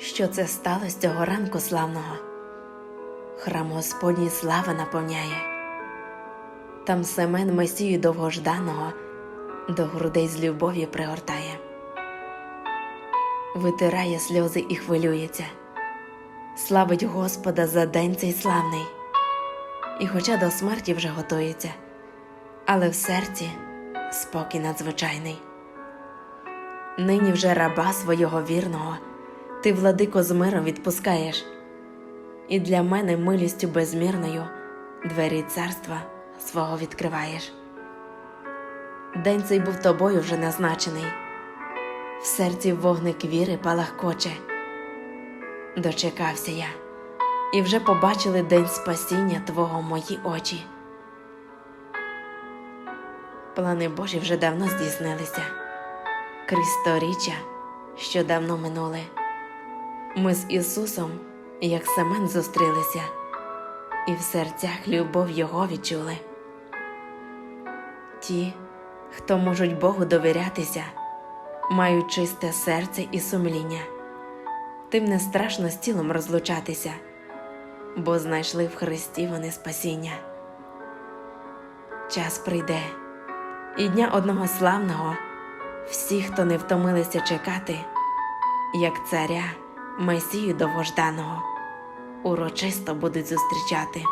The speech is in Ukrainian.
що це сталося цього ранку славного. Храм Господній слава наповняє. Там Семен Месію довгожданого до грудей з любов'ю пригортає, витирає сльози і хвилюється, славить Господа за день цей славний, і хоча до смерті вже готується, але в серці спокій надзвичайний. Нині вже раба свого вірного, ти, владико, з миром відпускаєш, і для мене милістю безмірною двері царства свого відкриваєш. День цей був тобою вже назначений, в серці вогник віри палахкоче. Дочекався я, і вже побачили день спасіння Твого мої очі. Плани Божі вже давно здійснилися крізь сторіччя, що давно минули. Ми з Ісусом, як Семен, зустрілися, і в серцях любов Його відчули. Ті, хто можуть Богу довірятися, мають чисте серце і сумління, тим не страшно з тілом розлучатися, бо знайшли в Христі вони спасіння. Час прийде, і дня одного славного всі, хто не втомилися чекати, як царя Месію довгожданого, урочисто будуть зустрічати.